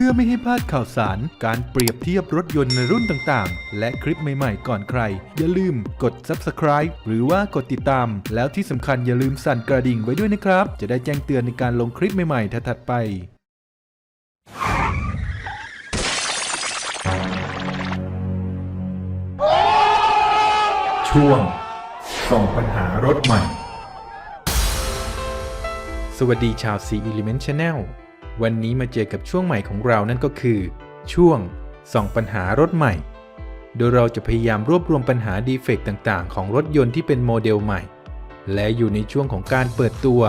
พื่อไม่ให้พลาดข่าวสาร การเปรียบเทียบรถยนต์ในรุ่นต่างๆ และคลิปใหม่ๆ ก่อนใคร อย่าลืมกด subscribe หรือว่ากดติดตาม แล้วที่สำคัญอย่าลืมสั่นกระดิ่งไว้ด้วยนะครับ จะได้แจ้งเตือนในการลงคลิปใหม่ๆ ถัดๆไปช่วงส่องปัญหารถใหม่ สวัสดีชาว C Element Channel วันนี้มาเจอกับช่วงใหม่ของเรานั่นก็คือ ช่วงส่องปัญหารถใหม่ โดยเราจะพยายามรวบรวมปัญหาดีเฟกต์ต่างๆ ของรถยนต์ที่เป็นโมเดลใหม่ และอยู่ในช่วงของการเปิดตัว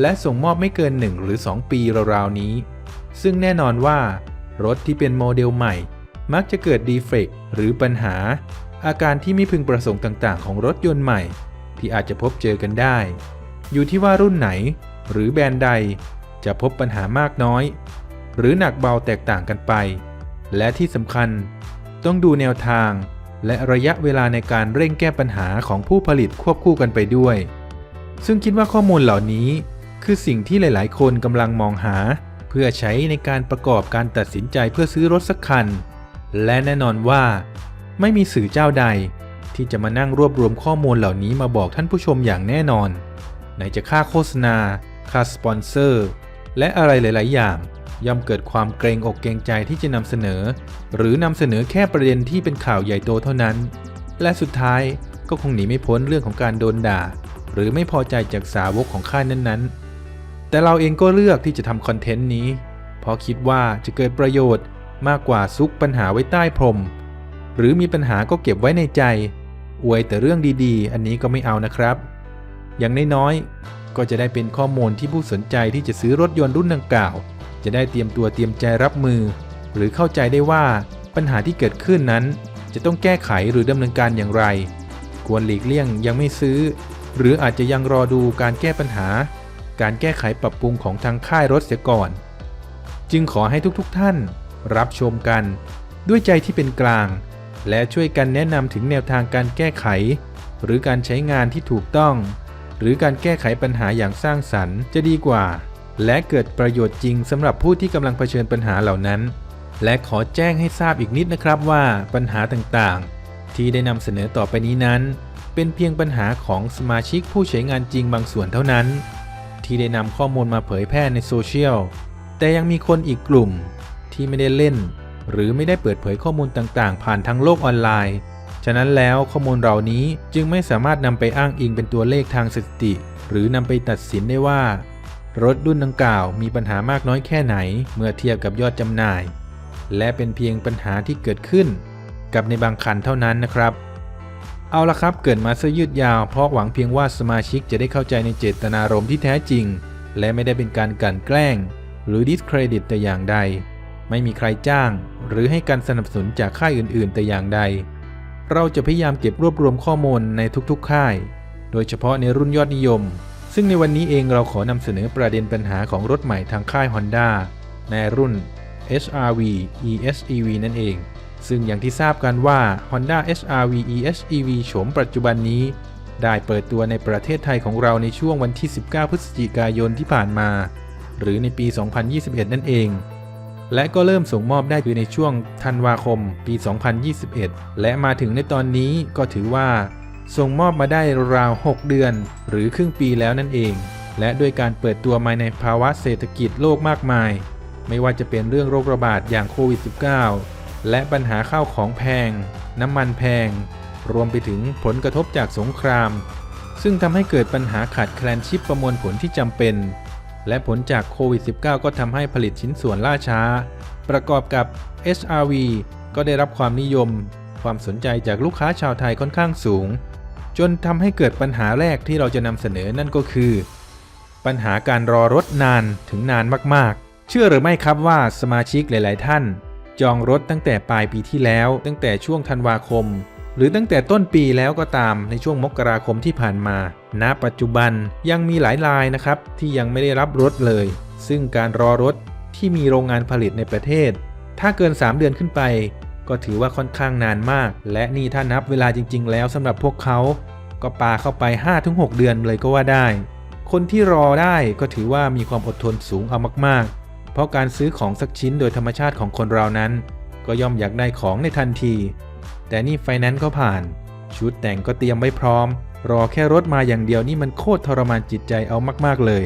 และส่งมอบไม่เกิน 1 หรือ 2 ปีราวๆนี้ ซึ่งแน่นอนว่า รถที่เป็นโมเดลใหม่ มักจะเกิดดีเฟกต์หรือปัญหา อาการที่ไม่พึงประสงค์ต่างๆ ของรถยนต์ใหม่ ที่อาจจะพบเจอกันได้ อยู่ที่ว่ารุ่นไหน หรือแบรนด์ใด จะพบปัญหามากน้อย หรือหนักเบาแตกต่างกันไป และที่สำคัญต้องดูแนวทาง และระยะเวลาในการเร่งแก้ปัญหาของผู้ผลิตควบคู่กันไปด้วย ซึ่งคิดว่าข้อมูลเหล่านี้ คือสิ่งที่หลาย ๆ คนกำลังมองหา เพื่อใช้ในการประกอบการตัดสินใจเพื่อซื้อรถสักคัน และแน่นอนว่า ไม่มีสื่อเจ้าใด ที่จะมานั่งรวบรวมข้อมูลเหล่านี้มาบอกท่านผู้ชมอย่างแน่นอนไหนจะค่าโฆษณา ค่าสปอนเซอร์ และอะไรหลาย ๆ อย่างย่อมเกิดความเกรงอกเกรงใจที่จะนำเสนอ หรือนำเสนอแค่ประเด็นที่เป็นข่าวใหญ่โตเท่านั้น และสุดท้ายก็คงหนีไม่พ้นเรื่องของการโดนด่า หรือไม่พอใจจากสาวกของค่ายนั้น ๆ แต่เราเองก็เลือกที่จะทำคอนเทนต์นี้ เพราะคิดว่าจะเกิดประโยชน์มากกว่าซุกปัญหาไว้ใต้พรม หรือมีปัญหาก็เก็บไว้ในใจ อวยแต่เรื่องดี ๆ อันนี้ก็ไม่เอานะครับ อย่างน้อยๆ ก็จะได้เป็นข้อมูลที่ผู้สนใจที่จะซื้อรถยนต์รุ่นดังกล่าว จะได้เตรียมตัวเตรียมใจรับมือ หรือเข้าใจได้ว่าปัญหาที่เกิดขึ้นนั้น จะต้องแก้ไขหรือดำเนินการอย่างไร ควรหลีกเลี่ยงยังไม่ซื้อ หรืออาจจะยังรอดูการแก้ปัญหา การแก้ไขปรับปรุงของทางค่ายรถเสียก่อน จึงขอให้ทุกๆท่าน รับชมกัน ด้วยใจที่เป็นกลาง และช่วยกันแนะนำถึงแนวทางการแก้ไข หรือการใช้งานที่ถูกต้อง หรือการแก้ไขปัญหาอย่างสร้างสรรค์จะดีกว่า และเกิดประโยชน์จริงสำหรับผู้ที่กำลังเผชิญปัญหาเหล่านั้น และขอแจ้งให้ทราบอีกนิดนะครับว่าปัญหาต่างๆ ที่ได้นำเสนอต่อไปนี้นั้น เป็นเพียงปัญหาของสมาชิกผู้ใช้งานจริงบางส่วนเท่านั้น ที่ได้นำข้อมูลมาเผยแพร่ในโซเชียลแต่ยังมีคนอีกกลุ่มที่ไม่ได้เล่น หรือไม่ได้เปิดเผยข้อมูลต่างๆ ผ่านทางโลกออนไลน์ ฉะนั้นแล้วข้อมูลเหล่านี้จึงไม่สามารถนำไปอ้างอิงเป็นตัวเลขทางสถิติ หรือนำไปตัดสินได้ว่า รถรุ่นดังกล่าวมีปัญหามากน้อยแค่ไหน เมื่อเทียบกับยอดจำหน่าย และเป็นเพียงปัญหาที่เกิดขึ้น กับในบางคันเท่านั้นนะครับ เอาละครับเกิดมาเสื้อยืดยาวเพราะหวังเพียงว่าสมาชิกจะได้เข้าใจในเจตนารมณ์ที่แท้จริง และไม่ได้เป็นการกลั่นแกล้ง หรือดิสเครดิตแต่อย่างใด ไม่มีใครจ้าง หรือให้การสนับสนุนจากค่ายอื่น ๆ แต่อย่างใด เราจะพยายามเก็บรวบรวมข้อมูลในทุกๆ ค่าย โดยเฉพาะในรุ่นยอดนิยม ซึ่งในวันนี้เองเราขอนำเสนอประเด็นปัญหาของรถใหม่ทางค่าย Honda ในรุ่น HRV ESEV นั่นเอง ซึ่งอย่างที่ทราบกันว่า Honda HRV ESEV โฉมปัจจุบันนี้ ได้เปิดตัวในประเทศไทยของเราในช่วงวันที่ 19 พฤศจิกายนที่ผ่านมา หรือในปี 2021 นั่นเอง และก็เริ่มส่งมอบได้คือในช่วงธันวาคมปี 2021 และมาถึงในตอนนี้ก็ถือว่า ส่งมอบมาได้ราว 6 เดือน หรือครึ่งปีแล้วนั่นเอง และด้วยการเปิดตัวมาในภาวะเศรษฐกิจโลกมากมาย ไม่ว่าจะเป็นเรื่องโรคระบาดอย่างโควิด -19 และปัญหาข้าวของแพง น้ำมันแพง รวมไปถึงผลกระทบจากสงคราม ซึ่งทำให้เกิดปัญหาขาดแคลนชิปประมวลผลที่จำเป็น และผลจากโควิด -19 ก็ทำให้ผลิตชิ้นส่วนล่าช้า ประกอบกับ HRV ก็ได้รับความนิยม ความสนใจจากลูกค้าชาวไทยค่อนข้างสูง จนทำให้เกิดปัญหาแรกที่เราจะนำเสนอนั่นก็คือ ปัญหาการรอรถนานถึงนานมากๆ เชื่อหรือไม่ครับว่าสมาชิกหลาย ๆ ท่าน จองรถตั้งแต่ปลายปีที่แล้ว ตั้งแต่ช่วงธันวาคม หรือตั้งแต่ต้นปีแล้วก็ตามในช่วงมกราคมที่ผ่านมา ณ ปัจจุบันยังมีหลายรายนะครับที่ยังไม่ได้รับรถเลย ซึ่งการรอรถที่มีโรงงานผลิตในประเทศ ถ้าเกิน 3 เดือนขึ้นไป ก็ถือว่าค่อนข้างนานมาก และนี่ถ้านับเวลาจริง ๆ แล้วสำหรับพวกเขาก็ปาเข้าไป 5-6 เดือนเลยก็ว่าได้ คนที่รอได้ก็ถือว่ามีความอดทนสูงเอามาก ๆ เพราะการซื้อของสักชิ้นโดยธรรมชาติของคนเรานั้น ก็ย่อมอยากได้ของในทันที แต่นี่ไฟแนนซ์ก็ผ่าน ชุดแต่งก็เตรียมไว้พร้อม รอแค่รถมาอย่างเดียวนี่มันโคตรทรมานจิตใจเอามากๆเลย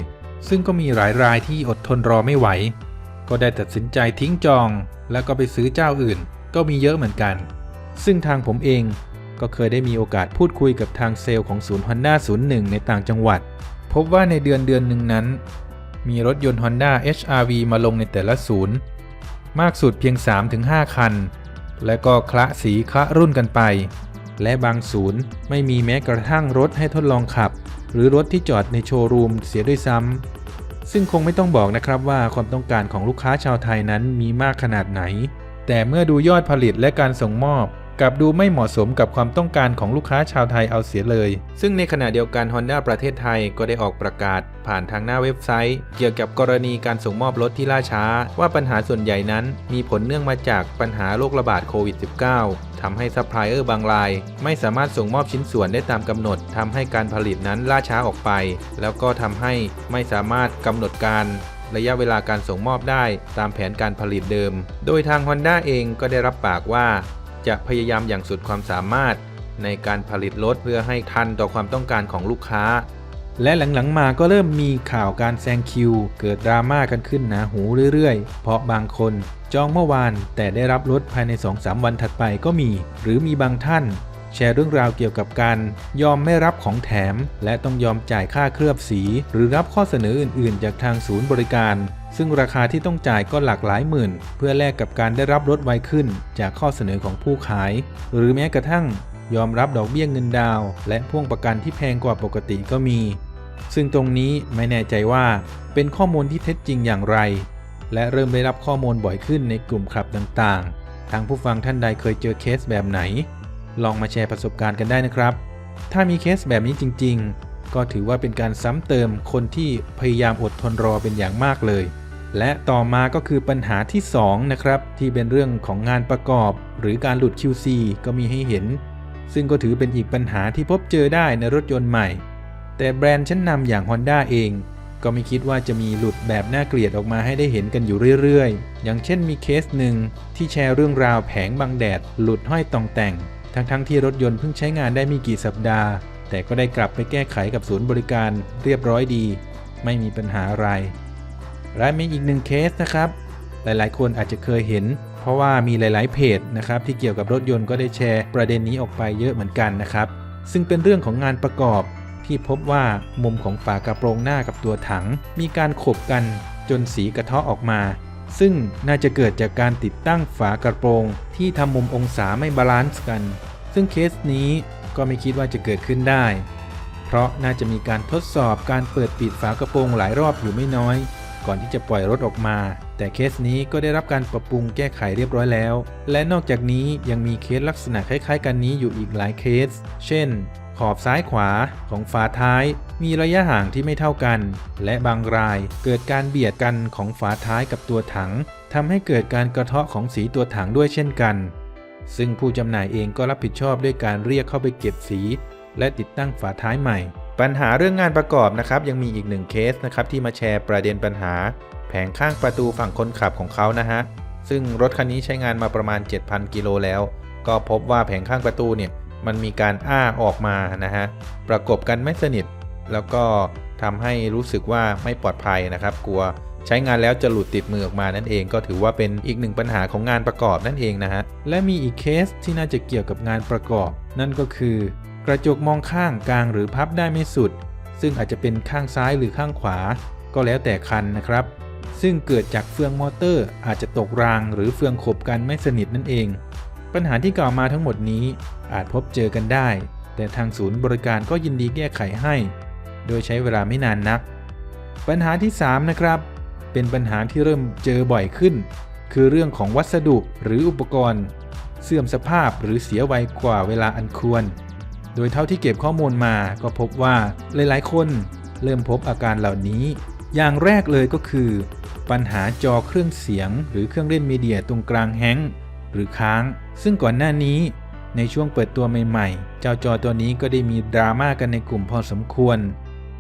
ซึ่งก็มีหลายรายที่อดทนรอไม่ไหว ก็ได้ตัดสินใจทิ้งจอง แล้วก็ไปซื้อเจ้าอื่น ก็มีเยอะเหมือนกัน ซึ่งทางผมเองก็เคยได้มีโอกาสพูดคุยกับทางเซลล์ของศูนย์ Honda 01 ในต่างจังหวัด พบว่าในเดือนเดือนหนึ่งนั้น มีรถยนต์ Honda HRV มาลงในแต่ละศูนย์ มากสุดเพียง 3-5 คัน และก็คละสีคละรุ่นกันไป และบางศูนย์ไม่มีแม้กระทั่งรถให้ทดลองขับ หรือรถที่จอดในโชว์รูมเสียด้วยซ้ำซึ่งคงไม่ต้องบอกนะครับว่าความต้องการของลูกค้าชาวไทยนั้นมีมากขนาดไหน แต่เมื่อดูยอดผลิตและการส่งมอบ กลับดูไม่เหมาะสมกับความต้องการของลูกค้าชาวไทยเอาเสียเลย ซึ่งในขณะเดียวกัน Honda ประเทศไทยก็ได้ออกประกาศ ผ่านทางหน้าเว็บไซต์ เกี่ยวกับกรณีการส่งมอบรถที่ล่าช้า ว่าปัญหาส่วนใหญ่นั้น มีผลเนื่องมาจากปัญหาโรคระบาดโควิด -19 ทำให้ซัพพลายเออร์บางราย ไม่สามารถส่งมอบชิ้นส่วนได้ตามกำหนดทำให้การผลิตนั้นล่าช้าออกไป แล้วก็ทำให้ไม่สามารถกำหนดการระยะเวลาการส่งมอบได้ตามแผนการผลิตเดิม โดยทาง Honda เองก็ได้รับปากว่า จะพยายามอย่างสุดความสามารถ ในการผลิตรถเพื่อให้ทันต่อความต้องการของลูกค้า และหลังๆมาก็เริ่มมีข่าวการแซงคิว เกิดดราม่ากันขึ้นหนาหูเรื่อยๆ เพราะบางคนจองเมื่อวานแต่ได้รับรถภายใน 2-3 วันถัดไปก็มี หรือมีบางท่าน แชร์เรื่องราวเกี่ยวกับการยอมไม่รับของแถม และต้องยอมจ่ายค่าเคลือบสี หรือรับข้อเสนออื่น ๆ จากทางศูนย์บริการ ซึ่งราคาที่ต้องจ่ายก็หลากหลายหมื่น เพื่อแลกกับการได้รับรถไวขึ้น จากข้อเสนอของผู้ขาย หรือแม้กระทั่ง ยอมรับดอกเบี้ยเงินดาว และพ่วงประกันที่แพงกว่าปกติก็มี ซึ่งตรงนี้ไม่แน่ใจว่าเป็นข้อมูลที่เท็จจริงอย่างไร และเริ่มได้รับข้อมูลบ่อยขึ้นในกลุ่มคลับต่างๆ ทางผู้ฟังท่านใดเคยเจอเคสแบบไหน ลองมาแชร์ประสบการณ์กันได้นะครับ ถ้ามีเคสแบบนี้จริง ๆก็ถือว่าเป็นการซ้ำเติมคนที่พยายามอดทนรอเป็นอย่างมากเลย และต่อมาก็คือปัญหาที่2นะครับที่เป็นเรื่องของงานประกอบ หรือการหลุด QC ก็มีให้เห็น ซึ่งก็ถือเป็นอีกปัญหาที่พบเจอได้ในรถยนต์ใหม่ แต่แบรนด์ชั้นนำอย่าง Honda เอง ก็ไม่คิดว่าจะมีหลุดแบบน่าเกลียดออกมาให้ได้เห็นกันอยู่เรื่อยๆ อย่างเช่นมีเคสหนึ่งที่แชร์เรื่องราวแผงบังแดด หลุดห้อยตองแต่ง ทั้งๆที่รถยนต์เพิ่งใช้งานได้ไม่กี่สัปดาห์ แต่ก็ได้กลับไปแก้ไขกับศูนย์บริการ เรียบร้อยดี ไม่มีปัญหาอะไร และมีอีกหนึ่งเคสนะครับ หลายๆ คนอาจจะเคยเห็น เพราะว่ามีหลาย ๆ เพจนะครับที่เกี่ยวกับรถยนต์ก็ได้แชร์ประเด็นนี้ออกไปเยอะเหมือนกันนะครับ ซึ่งเป็นเรื่องของงานประกอบที่พบว่ามุมของฝากระโปรงหน้ากับตัวถัง มีการขบกันจนสีกระเทาะออกมา ซึ่งน่าจะเกิดจากการติดตั้งฝากระโปรง ที่ทำมุมองศาไม่บาลานซ์กัน ซึ่งเคสนี้ก็ไม่คิดว่าจะเกิดขึ้นได้ เพราะน่าจะมีการทดสอบการเปิดปิดฝากระโปรงหลายรอบอยู่ไม่น้อย ก่อนที่จะปล่อยรถออกมา แต่เคสนี้ก็ได้รับการปรับปรุงแก้ไขเรียบร้อยแล้ว และนอกจากนี้ยังมีเคสลักษณะคล้ายๆ กันนี้อยู่อีกหลายเคส เช่น ขอบซ้ายขวาของฝาท้าย มีระยะห่างที่ไม่เท่ากัน และบางรายเกิดการเบียดกันของฝาท้ายกับตัวถังทำให้เกิดการกระเทาะของสีตัวถังด้วยเช่นกัน ซึ่งผู้จำหน่ายเองก็รับผิดชอบด้วยการเรียกเข้าไปเก็บสี และติดตั้งฝาท้ายใหม่ ปัญหาเรื่องงานประกอบนะครับยังมีอีกหนึ่งเคสนะครับที่มาแชร์ประเด็นปัญหา แผงข้างประตูฝั่งคนขับของเขานะฮะซึ่งรถคันนี้ใช้งานมาประมาณ 7,000 กิโลแล้ว ก็พบว่าแผงข้างประตูเนี่ยมันมีการอ้าออกมานะฮะประกบกันไม่สนิท แล้วก็ทำให้รู้สึกว่าไม่ปลอดภัยนะครับ กลัวใช้งานแล้วจะหลุดติดมือออกมานั่นเอง ก็ถือว่าเป็นอีกหนึ่งปัญหาของงานประกอบนั่นเองนะฮะและมีอีกเคสที่น่าจะเกี่ยวกับงานประกอบ นั่นก็คือ กระจกมองข้างกลางหรือพับได้ไม่สุด ซึ่งอาจจะเป็นข้างซ้ายหรือข้างขวา ก็แล้วแต่คันนะครับ ซึ่งเกิดจากเฟืองมอเตอร์อาจจะตกรางหรือเฟืองขบกันไม่สนิทนั่นเอง ปัญหาที่กล่าวมาทั้งหมดนี้อาจพบเจอกันได้ แต่ทางศูนย์บริการก็ยินดีแก้ไขให้ โดยใช้เวลาไม่นานนัก ปัญหาที่ 3 นะครับ เป็นปัญหาที่เริ่มเจอบ่อยขึ้น คือเรื่องของวัสดุหรืออุปกรณ์ เสื่อมสภาพหรือเสียไวกว่าเวลาอันควร ดยเท่าที่เก็บข้อมูลมาก็พบว่าหลายๆ คนเริ่มพบอาการเหล่านี้ อย่างแรกเลยก็คือ ปัญหาจอเครื่องเสียง หรือเครื่องเล่นมีเดียตรงกลางแฮงก์หรือค้าง ซึ่งก่อนหน้านี้ในช่วงเปิดตัวใหม่ๆ เจ้าจอตัวนี้ก็ได้มีดราม่ากันในกลุ่มพอสมควร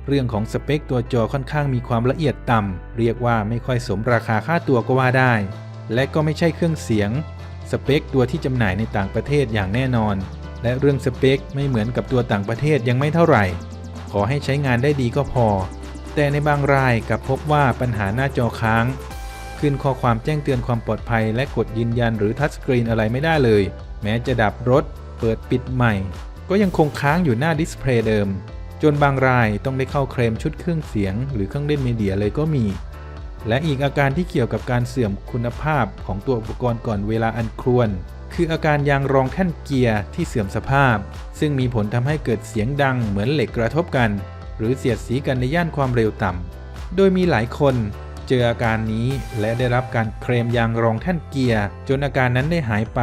เรื่องของสเปคตัวจอค่อนข้างมีความละเอียดต่ำ เรียกว่าไม่ค่อยสมราคาค่าตัวก็ว่าได้ และก็ไม่ใช่เครื่องเสียง สเปคตัวที่จำหน่ายในต่างประเทศอย่างแน่นอน และเรื่องสเปคไม่เหมือนกับตัวต่างประเทศยังไม่เท่าไหร่ ขอให้ใช้งานได้ดีก็พอ แต่ในบางรายกลับพบว่าปัญหาหน้าจอค้าง ขึ้นข้อความแจ้งเตือนความปลอดภัย และกดยืนยันหรือทัชสกรีนอะไรไม่ได้เลย แม้จะดับรถ เปิดปิดใหม่ ก็ยังคงค้างอยู่หน้าดิสเพลย์เดิม จนบางรายต้องได้เข้าเคลมชุดเครื่องเสียง หรือเครื่องเล่นมีเดียเลยก็มี และอีกอาการที่เกี่ยวกับการเสื่อมคุณภาพของตัวอุปกรณ์ก่อนเวลาอันควร คืออาการยางรองแท่นเกียร์ที่เสื่อมสภาพ ซึ่งมีผลทำให้เกิดเสียงดังเหมือนเหล็กกระทบกัน หรือเสียดสีกันในย่านความเร็วต่ำโดยมีหลายคนเจออาการนี้และได้รับการเคลมยางรองแท่นเกียร์จนอาการนั้นได้หายไป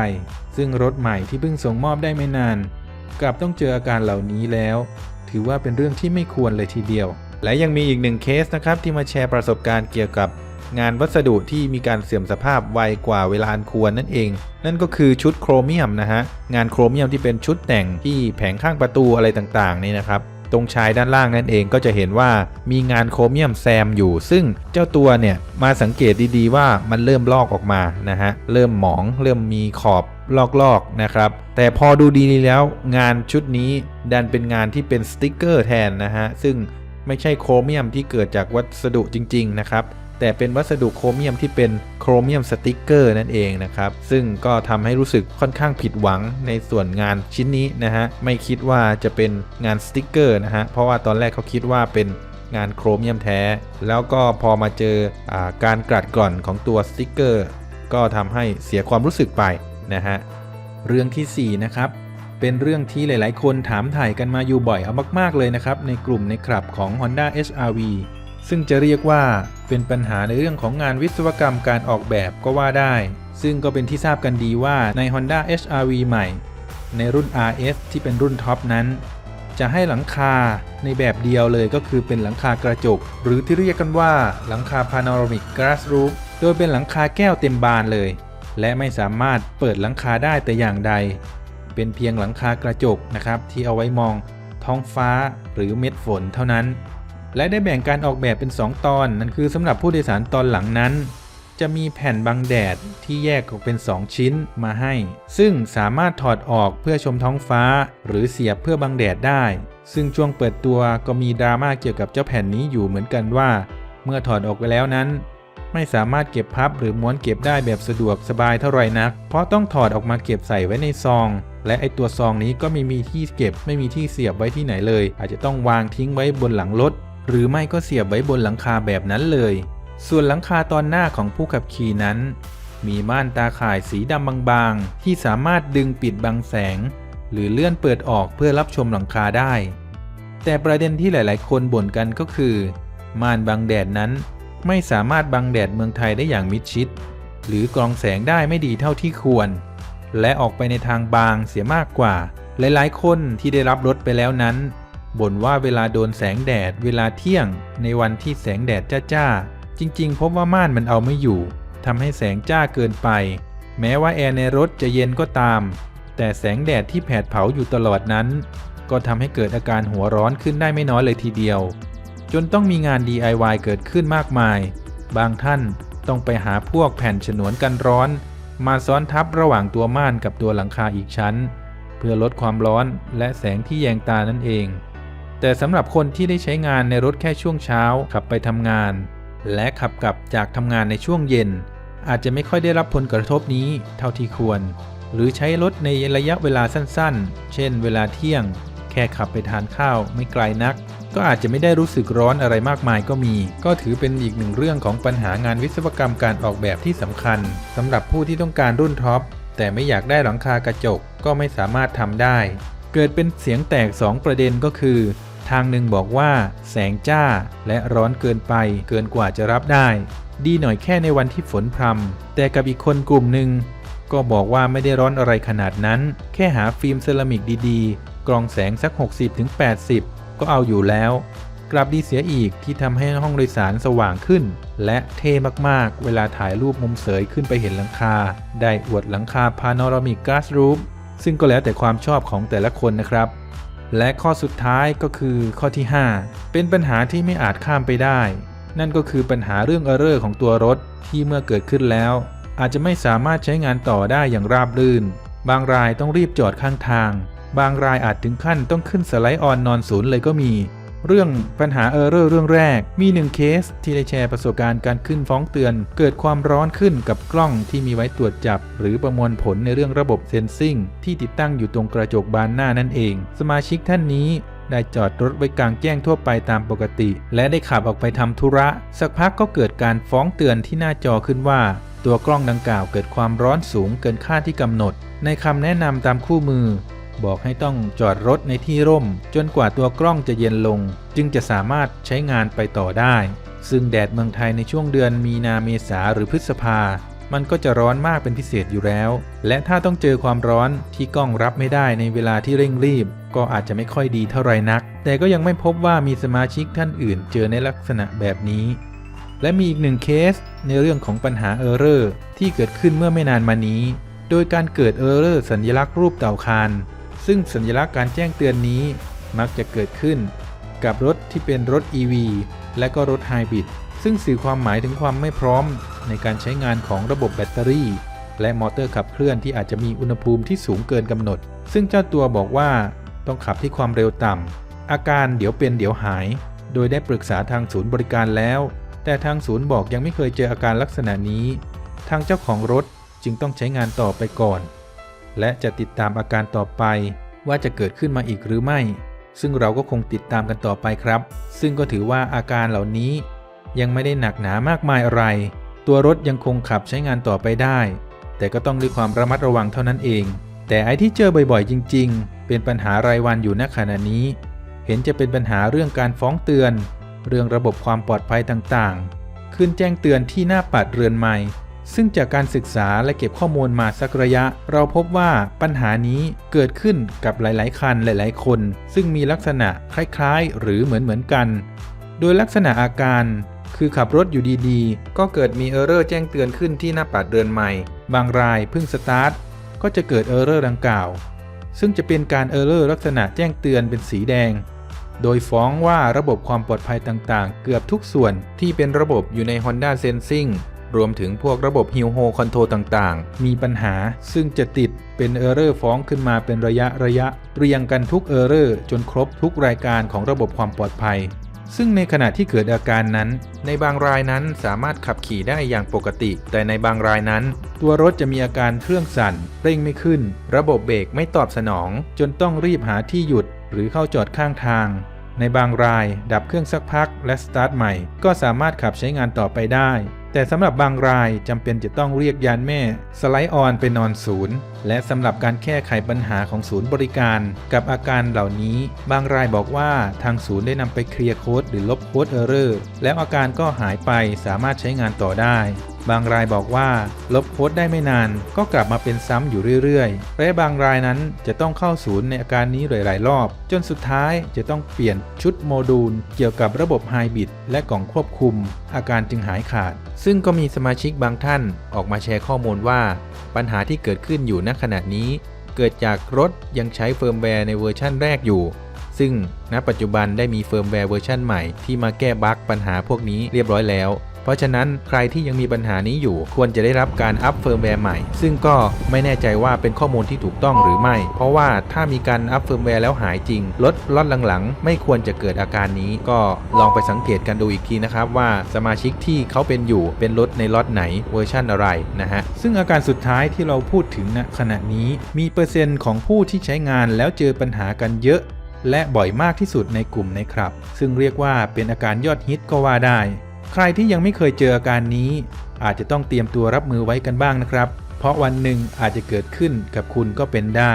ซึ่งรถใหม่ที่เพิ่งส่งมอบได้ไม่นาน กลับต้องเจออาการเหล่านี้แล้ว ถือว่าเป็นเรื่องที่ไม่ควรเลยทีเดียว และยังมีอีกหนึ่งเคสนะครับที่มาแชร์ประสบการณ์เกี่ยวกับงานวัสดุที่มีการเสื่อมสภาพไวกว่าเวลาอันควรนั่นเอง นั่นก็คือชุดโครเมียมนะฮะ งานโครเมียมที่เป็นชุดแต่งที่แผงข้างประตูอะไรต่างๆนี่นะครับ ตรงชายด้านล่างนั่นเองก็จะเห็นว่ามีงานโครเมียมแซมอยู่ ซึ่งเจ้าตัวเนี่ยมาสังเกตดีๆว่ามันเริ่มลอกออกมานะฮะ เริ่มหมอง เริ่มมีขอบลอกๆนะครับ แต่พอดูดีๆแล้วงานชุดนี้ดันเป็นงานที่เป็นสติกเกอร์แทนนะฮะ ซึ่ง ไม่ใช่โครเมียมที่เกิดจากวัสดุจริง ๆ นะครับ แต่เป็นวัสดุโครเมียมที่เป็นโครเมียมสติกเกอร์นั่นเองนะครับ ซึ่งก็ทำให้รู้สึกค่อนข้างผิดหวังในส่วนงานชิ้นนี้นะฮะ ไม่คิดว่าจะเป็นงานสติกเกอร์นะฮะ เพราะว่าตอนแรกเขาคิดว่าเป็นงานโครเมียมแท้ แล้วก็พอมาเจออการกรัดกร่อนของตัวสติกเกอร์ ก็ทำให้เสียความรู้สึกไปนะฮะ เรื่องทีสี่4นะครับ เป็นเรื่องที่หลายๆ คนถามถ่ายกันมาอยู่บ่อยเอามาก ๆ เลยนะครับ ในกลุ่มในคลับของ Honda HRV ซึ่งจะเรียกว่าเป็นปัญหาในเรื่องของงานวิศวกรรมการออกแบบก็ว่าได้ ซึ่งก็เป็นที่ทราบกันดีว่าใน Honda HRV ใหม่ ในรุ่น RS ที่เป็นรุ่นท็อปนั้น จะให้หลังคาในแบบเดียวเลยก็คือเป็นหลังคากระจก หรือที่เรียกกันว่าหลังคา Panoramic Glass Roof โดยเป็นหลังคาแก้วเต็มบานเลย และไม่สามารถเปิดหลังคาได้แต่อย่างใด เป็นเพียงหลังคากระจกนะครับที่เอาไว้มองท้องฟ้าหรือเม็ดฝนเท่านั้น และได้แบ่งการออกแบบเป็น 2 ตอน นั่นคือสำหรับผู้โดยสารตอนหลังนั้น จะมีแผ่นบังแดดที่แยกออกเป็น 2 ชิ้นมาให้ ซึ่งสามารถถอดออกเพื่อชมท้องฟ้า หรือเสียบเพื่อบังแดดได้ ซึ่งช่วงเปิดตัวก็มีดราม่าเกี่ยวกับเจ้าแผ่นนี้อยู่เหมือนกันว่า เมื่อถอดออกไปแล้วนั้นไม่สามารถเก็บพับหรือม้วนเก็บได้แบบสะดวกสบายเท่าไรนัก เพราะต้องถอดออกมาเก็บใส่ไว้ในซอง และไอตัวซองนี้ก็ไม่มีที่เก็บ ไม่มีที่เสียบไว้ที่ไหนเลย อาจจะต้องวางทิ้งไว้บนหลังรถ หรือไม่ก็เสียบไว้บนหลังคาแบบนั้นเลย ส่วนหลังคาตอนหน้าของผู้ขับขี่นั้น มีม่านตาข่ายสีดำบางๆ ที่สามารถดึงปิดบังแสง หรือเลื่อนเปิดออกเพื่อรับชมหลังคาได้ แต่ประเด็นที่หลาย ๆ คนบ่นกันก็คือ ม่านบังแดดนั้น ไม่สามารถบังแดดเมืองไทยได้อย่างมิดชิด หรือกรองแสงได้ไม่ดีเท่าที่ควร และออกไปในทางบางเสียมากกว่า หลายๆ คนที่ได้รับรถไปแล้วนั้นบ่นว่าเวลาโดนแสงแดดเวลาเที่ยง ในวันที่แสงแดดจ้าๆ จริงๆ พบว่าม่านมันเอาไม่อยู่ทำให้แสงจ้าเกินไป แม้ว่าแอร์ในรถจะเย็นก็ตาม แต่แสงแดดที่แผดเผาอยู่ตลอดนั้น ก็ทำให้เกิดอาการหัวร้อนขึ้นได้ไม่น้อยเลยทีเดียว จนต้องมีงาน DIY เกิดขึ้นมากมาย บางท่านต้องไปหาพวกแผ่นฉนวนกันร้อน มาซ้อนทับระหว่างตัวม่านกับตัวหลังคาอีกชั้น เพื่อลดความร้อนและแสงที่แยงตานั่นเอง แต่สำหรับคนที่ได้ใช้งานในรถแค่ช่วงเช้าขับไปทำงาน และขับกลับจากทำงานในช่วงเย็น อาจจะไม่ค่อยได้รับผลกระทบนี้เท่าที่ควร หรือใช้รถในระยะเวลาสั้นๆ เช่น เวลาเที่ยง แค่ขับไปทานข้าวไม่ไกลนัก ก็อาจจะไม่ได้รู้สึกร้อนอะไรมากมายก็มี ก็ถือเป็นอีกหนึ่งเรื่องของปัญหางานวิศวกรรมการออกแบบที่สำคัญสำหรับผู้ที่ต้องการรุ่นท็อปแต่ไม่อยากได้หลังคากระจกก็ไม่สามารถทำได้ เกิดเป็นเสียงแตก 2 ประเด็นก็คือ ทางหนึ่งบอกว่า แสงจ้าและร้อนเกินไป เกินกว่าจะรับได้ ดีหน่อยแค่ในวันที่ฝนพรำแต่กับอีกคนกลุ่มหนึ่งก็บอกว่าไม่ได้ร้อนอะไรขนาดนั้น แค่หาฟิล์มเซรามิกดีๆ กรองแสงสัก 60-80 ก็เอาอยู่แล้ว กลับดีเสียอีกที่ทำให้ห้องโดยสารสว่างขึ้น และเท่มากๆ เวลาถ่ายรูปมุมเสยขึ้นไปเห็นหลังคา ได้อวดหลังคา Panoramic Glass Roof ซึ่งก็แล้วแต่ความชอบของแต่ละคนนะครับ และข้อสุดท้ายก็คือข้อที่ 5 เป็นปัญหาที่ไม่อาจข้ามไปได้ นั่นก็คือปัญหาเรื่องเออร์เรอร์ของตัวรถที่เมื่อเกิดขึ้นแล้ว อาจจะไม่สามารถใช้งานต่อได้อย่างราบรื่น บางรายต้องรีบจอดข้างทาง บางรายอาจถึงขั้นต้องขึ้นสไลด์ออนนอนศูนย์เลยก็มี เรื่องปัญหาเออร์เรอร์เรื่องแรก มีหนึ่งเคสที่ได้แชร์ประสบการณ์การขึ้นฟ้องเตือน เกิดความร้อนขึ้นกับกล้องที่มีไว้ตรวจจับ หรือประมวลผลในเรื่องระบบเซนซิงที่ติดตั้งอยู่ตรงกระจกบานหน้านั่นเอง สมาชิกท่านนี้ได้จอดรถไว้กลางแจ้งทั่วไปตามปกติ และได้ขับออกไปทำธุระ สักพักก็เกิดการฟ้องเตือนที่หน้าจอขึ้นว่า ตัวกล้องดังกล่าวเกิดความร้อนสูงเกินค่าที่กำหนด ในคำแนะนำตามคู่มือ บอกให้ต้องจอดรถในที่ร่ม จนกว่าตัวกล้องจะเย็นลง จึงจะสามารถใช้งานไปต่อได้ ซึ่งแดดเมืองไทยในช่วงเดือนมีนาเมษาหรือพฤษภา มันก็จะร้อนมากเป็นพิเศษอยู่แล้ว และถ้าต้องเจอความร้อนที่กล้องรับไม่ได้ในเวลาที่เร่งรีบ ก็อาจจะไม่ค่อยดีเท่าไหร่นัก แต่ก็ยังไม่พบว่ามีสมาชิกท่านอื่น เจอในลักษณะแบบนี้และมีอีกหนึ่งเคสในเรื่องของปัญหาเออร์เรอร์ที่เกิดขึ้นเมื่อไม่นานมานี้ โดยการเกิดเออร์เรอร์สัญลักษณ์รูปเต่าคาน ซึ่งสัญลักษณ์การแจ้งเตือนนี้มักจะเกิดขึ้น กับรถที่เป็นรถ EV และก็รถไฮบริดซึ่งสื่อความหมายถึงความไม่พร้อม ในการใช้งานของระบบแบตเตอรี่ และมอเตอร์ขับเคลื่อนที่อาจจะมีอุณหภูมิที่สูงเกินกำหนด ซึ่งเจ้าตัวบอกว่าต้องขับที่ความเร็วต่ำอาการเดี๋ยวเป็นเดี๋ยวหาย โดยได้ปรึกษาทางศูนย์บริการแล้ว แต่ทางศูนย์บอกยังไม่เคยเจออาการลักษณะนี้ ทางเจ้าของรถจึงต้องใช้งานต่อไปก่อน และจะติดตามอาการต่อไป ว่าจะเกิดขึ้นมาอีกหรือไม่ ซึ่งเราก็คงติดตามกันต่อไปครับ ซึ่งก็ถือว่าอาการเหล่านี้ ยังไม่ได้หนักหนามากมายอะไร ตัวรถยังคงขับใช้งานต่อไปได้ แต่ก็ต้องด้วยความระมัดระวังเท่านั้นเอง แต่ไอที่เจอบ่อยๆ จริง ๆ เป็นปัญหารายวันอยู่ณขณะนี้ เห็นจะเป็นปัญหาเรื่องการฟ้องเตือน เรื่องระบบความปลอดภัยต่างๆ ขึ้นแจ้งเตือนที่หน้าปัดเรือนใหม่ ซึ่งจากการศึกษาและเก็บข้อมูลมาสักระยะ เราพบว่าปัญหานี้เกิดขึ้นกับหลาย ๆ คันหลาย ๆ คน ซึ่งมีลักษณะคล้าย ๆ หรือเหมือน ๆ กัน โดยลักษณะอาการ คือขับรถอยู่ดีๆ ก็เกิดมีเออร์เรอร์แจ้งเตือนขึ้นที่หน้าปัดเรือนใหม่ บางรายเพิ่งสตาร์ทก็จะเกิดเออร์เรอร์ดังกล่าว ซึ่งจะเป็นการเออร์เรอร์ลักษณะแจ้งเตือนเป็นสีแดงโดยฟ้องว่าระบบความปลอดภัยต่างๆ เกือบทุกส่วนที่เป็นระบบอยู่ใน Honda Sensing รวมถึงพวกระบบ Hill Hold Control ต่างๆ มีปัญหาซึ่งจะติดเป็นเออร์เรอร์ฟ้องขึ้นมาเป็นระยะระยะ เรียงกันทุกเออร์เรอร์จนครบทุกรายการของระบบความปลอดภัย ซึ่งในขณะที่เกิดอาการนั้น ในบางรายนั้นสามารถขับขี่ได้อย่างปกติ แต่ในบางรายนั้น ตัวรถจะมีอาการเครื่องสั่น เร่งไม่ขึ้น ระบบเบรกไม่ตอบสนอง จนต้องรีบหาที่หยุด หรือเข้าจอดข้างทางในบางรายดับเครื่องสักพักและสตาร์ทใหม่ ก็สามารถขับใช้งานต่อไปได้ แต่สำหรับบางรายจำเป็นจะต้องเรียกยานแม่ สไลด์ออนไปนอนศูนย์ และสำหรับการแก้ไขปัญหาของศูนย์บริการ กับอาการเหล่านี้ บางรายบอกว่าทางศูนย์ได้นำไปเคลียร์โค้ดหรือลบโค้ดเออร์เรอร์แล้วอาการก็หายไปสามารถใช้งานต่อได้ บางรายบอกว่าลบโค้ดได้ไม่นานก็กลับมาเป็นซ้ำอยู่เรื่อยๆ และบางรายนั้นจะต้องเข้าศูนย์ในอาการนี้หลายๆ รอบ จนสุดท้ายจะต้องเปลี่ยนชุดโมดูล เกี่ยวกับระบบไฮบริดและกล่องควบคุม อาการจึงหายขาด ซึ่งก็มีสมาชิกบางท่านออกมาแชร์ข้อมูลว่า ปัญหาที่เกิดขึ้นอยู่ณขณะนี้ เกิดจากรถยังใช้เฟิร์มแวร์ในเวอร์ชั่นแรกอยู่ซึ่งณปัจจุบันได้มีเฟิร์มแวร์เวอร์ชันใหม่ที่มาแก้บั๊กปัญหาพวกนี้เรียบร้อยแล้ว เพราะฉะนั้นใครที่ยังมีปัญหานี้อยู่ควรจะได้รับการอัปเฟิร์มแวร์ใหม่ ซึ่งก็ไม่แน่ใจว่าเป็นข้อมูลที่ถูกต้องหรือไม่ เพราะว่าถ้ามีการอัปเฟิร์มแวร์แล้วหายจริงรถล็อตหลังๆ ไม่ควรจะเกิดอาการนี้ ก็ลองไปสังเกตกันดูอีกทีนะครับว่าสมาชิกที่เขาเป็นอยู่เป็นรถในล็อตไหนเวอร์ชั่นอะไรนะฮะซึ่งอาการสุดท้ายที่เราพูดถึงณขณะนี้มีเปอร์เซ็นต์ของผู้ที่ใช้งานแล้วเจอปัญหากันเยอะ และบ่อยมากที่สุดในกลุ่มในครับ ซึ่งเรียกว่าเป็นอาการยอดฮิตก็ว่าได้ ใครที่ยังไม่เคยเจออาการนี้ อาจจะต้องเตรียมตัวรับมือไว้กันบ้างนะครับ เพราะวันหนึ่งอาจจะเกิดขึ้นกับคุณก็เป็นได้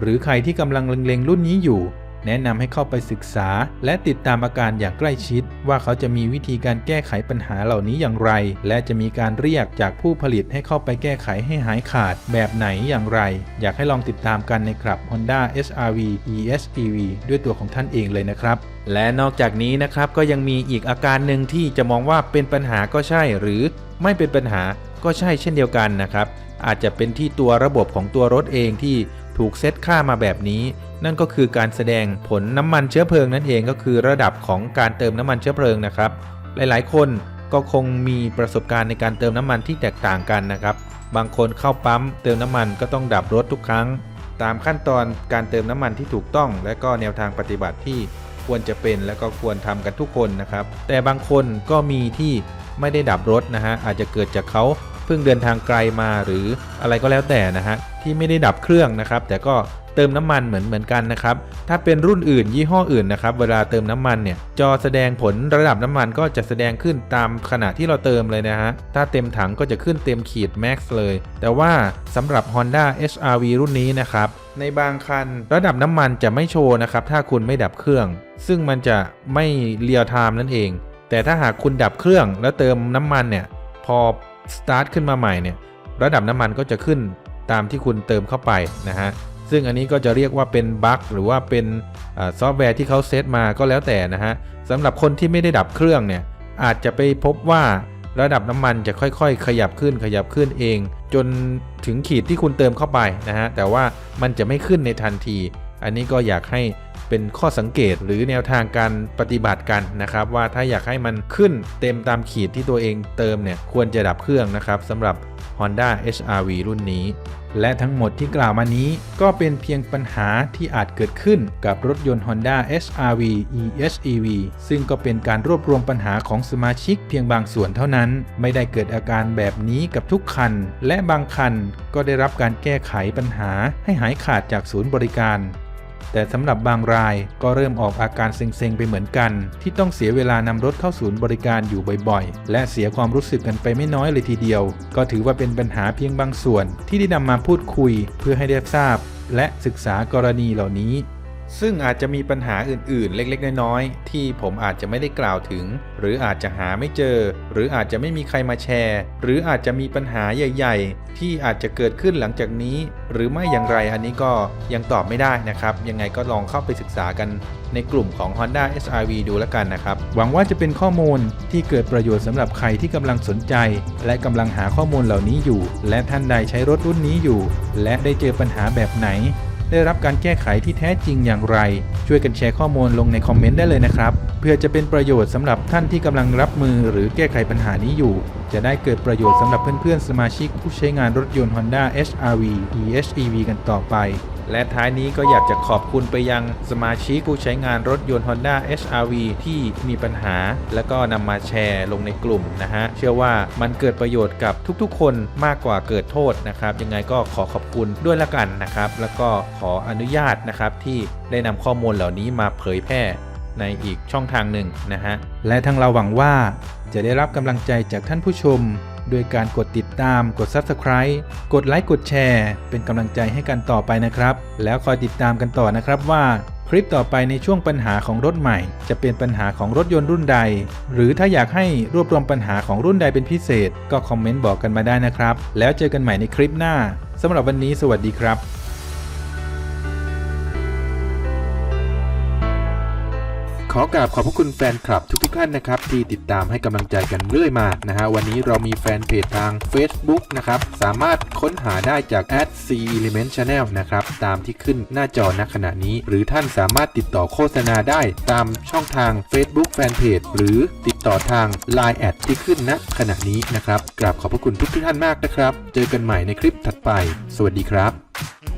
หรือใครที่กำลังเล็งๆรุ่นนี้อยู่ แนะนำให้เข้าไปศึกษา และติดตามอาการอย่างใกล้ชิด ว่าเขาจะมีวิธีการแก้ไขปัญหาเหล่านี้อย่างไร และจะมีการเรียกจากผู้ผลิตให้เข้าไปแก้ไขให้หายขาด แบบไหนอย่างไร อยากให้ลองติดตามกันในครับ Honda HR-V ES-EV ด้วยตัวของท่านเองเลยนะครับ และนอกจากนี้นะครับก็ยังมีอีกอาการหนึ่งที่จะมองว่าเป็นปัญหาก็ใช่ หรือไม่เป็นปัญหาก็ใช่เช่นเดียวกันนะครับ อาจจะเป็นที่ตัวระบบของตัวรถเองที่ถูกเซตค่ามาแบบนี้ นั่นก็คือการแสดงผลน้ำมันเชื้อเพลิงนั่นเองก็คือระดับของการเติมน้ำมันเชื้อเพลิงนะครับ หลายๆ คนก็คงมีประสบการณ์ในการเติมน้ำมันที่แตกต่างกันนะครับ บางคนเข้าปั๊มเติมน้ำมันก็ต้องดับรถทุกครั้ง ตามขั้นตอนการเติมน้ำมันที่ถูกต้อง และก็แนวทางปฏิบัติที่ ควรจะเป็น และก็ควรทำกันทุกคนนะครับ แต่บางคนก็มีที่ไม่ได้ดับรถนะฮะอาจจะเกิดจากเขาเพิ่งเดินทางไกลมาหรืออะไรก็แล้วแต่นะฮะที่ไม่ได้ดับเครื่องนะครับ แต่ก็ เติมน้ำมันเหมือนเหมือนกันนะครับ ถ้าเป็นรุ่นอื่นยี่ห้ออื่นนะครับ เวลาเติมน้ำมันเนี่ย จอแสดงผลระดับน้ำมันก็จะแสดงขึ้นตามขณะที่เราเติมเลยนะฮะ ถ้าเต็มถังก็จะขึ้นเต็มขีด Max เลย แต่ว่าสำหรับ Honda HR-V รุ่นนี้นะครับในบางคันระดับน้ำมันจะไม่โชว์นะครับ ถ้าคุณไม่ดับเครื่อง ซึ่งมันจะไม่เรียลไทม์นั่นเอง แต่ถ้าหากคุณดับเครื่องแล้วเติมน้ำมันเนี่ย พอสตาร์ทขึ้นมาใหม่เนี่ย ระดับน้ำมันก็จะขึ้นตามที่คุณเติมเข้าไปนะฮะ ซึ่งอันนี้ก็จะเรียกว่าเป็นบั๊กหรือว่าเป็นซอฟต์แวร์ที่เขาเซตมาก็แล้วแต่นะฮะสำหรับคนที่ไม่ได้ดับเครื่องเนี่ยอาจจะไปพบว่าระดับน้ำมันจะค่อยๆ ขยับขึ้นขยับขึ้นเอง จนถึงขีดที่คุณเติมเข้าไปนะฮะแต่ว่ามันจะไม่ขึ้นในทันที อันนี้ก็อยากให้ เป็นข้อสังเกตหรือแนวทางการปฏิบัติกันนะครับ ว่าถ้าอยากให้มันขึ้นเต็มตามขีดที่ตัวเองเติมเนี่ยควรจะดับเครื่องนะครับสำหรับ Honda HR-V รุ่นนี้ และทั้งหมดที่กล่าวมานี้ก็เป็นเพียงปัญหาที่อาจเกิดขึ้นกับรถยนต์ Honda HR-V EHEV ซึ่งก็เป็นการรวบรวมปัญหาของสมาชิกเพียงบางส่วนเท่านั้น ไม่ได้เกิดอาการแบบนี้กับทุกคัน และบางคันก็ได้รับการแก้ไขปัญหาให้หายขาดจากศูนย์บริการ แต่สำหรับบางรายก็เริ่มออกอาการเซ็งๆไปเหมือนกัน ที่ต้องเสียเวลานำรถเข้าศูนย์บริการอยู่บ่อยๆ และเสียความรู้สึกกันไปไม่น้อยเลยทีเดียว ก็ถือว่าเป็นปัญหาเพียงบางส่วน ที่ได้นำมาพูดคุยเพื่อให้ได้ทราบ และศึกษากรณีเหล่านี้ ซึ่งอาจจะมีปัญหาอื่นๆ เล็กๆ น้อยๆ ที่ผมอาจจะไม่ได้กล่าวถึง หรืออาจจะหาไม่เจอ หรืออาจจะไม่มีใครมาแชร์ หรืออาจจะมีปัญหาใหญ่ ๆ ที่อาจจะเกิดขึ้นหลังจากนี้ หรือไม่อย่างไรอันนี้ก็ยังตอบไม่ได้นะครับ ยังไงก็ลองเข้าไปศึกษากันในกลุ่มของ Honda SRV ดูแล้วกันนะครับ หวังว่าจะเป็นข้อมูลที่เกิดประโยชน์สำหรับใครที่กำลังสนใจ และกำลังหาข้อมูลเหล่านี้อยู่ และท่านใดใช้รถรุ่นนี้อยู่ และได้เจอปัญหาแบบไหน ได้รับการแก้ไขที่แท้จริงอย่างไร ช่วยกันแชร์ข้อมูลลงในคอมเมนต์ได้เลยนะครับ เพื่อจะเป็นประโยชน์สำหรับท่านที่กำลังรับมือหรือแก้ไขปัญหานี้อยู่ จะได้เกิดประโยชน์สำหรับเพื่อนๆสมาชิกผู้ใช้งานรถยนต์ Honda HR-V EHEV กันต่อไป และท้ายนี้ก็อยากจะขอบคุณไปยังสมาชิกผู้ใช้งานรถยนต์ Honda HR-V ที่มีปัญหา แล้วก็นำมาแชร์ลงในกลุ่มนะฮะ เชื่อว่ามันเกิดประโยชน์กับทุกๆ คนมากกว่าเกิดโทษนะครับ ยังไงก็ขอขอบคุณด้วยละกันนะครับ แล้วก็ขออนุญาตนะครับที่ได้นำข้อมูลเหล่านี้มาเผยแพร่ในอีกช่องทางหนึ่งนะฮะ และทั้งเราหวังว่าจะได้รับกำลังใจจากท่านผู้ชม โดยการกดติดตามกด Subscribe กดไลค์กดแชร์ เป็นกำลังใจให้กันต่อไปนะครับ แล้วคอยติดตามกันต่อนะครับว่า คลิปต่อไปในช่วงปัญหาของรถใหม่ จะเป็นปัญหาของรถยนต์รุ่นใด หรือถ้าอยากให้รวบรวมปัญหาของรุ่นใดเป็นพิเศษ ก็คอมเมนต์บอกกันมาได้นะครับ แล้วเจอกันใหม่ในคลิปหน้าสำหรับวันนี้สวัสดีครับ อกราบขอบพระคุณแฟนคลับทุกๆท่านนะครับ ที่ติดตามให้กำลังใจกันเรื่อยมานะฮะวันนี้เรามีแฟนเพจทาง Facebook นะครับ สามารถค้นหาได้จาก c element channel นะครับ ตามที่ขึ้นหน้าจอณขณะนี้ หรือท่านสามารถติดต่อโฆษณาได้ตามช่องทาง Facebook Fanpage หรือติดต่อทาง Line แอดที่ขึ้นณขณะนี้นะครับกราบขอบพระคุณทุกท่านมากนะครับ เจอกันใหม่ในคลิปถัดไป สวัสดีครับ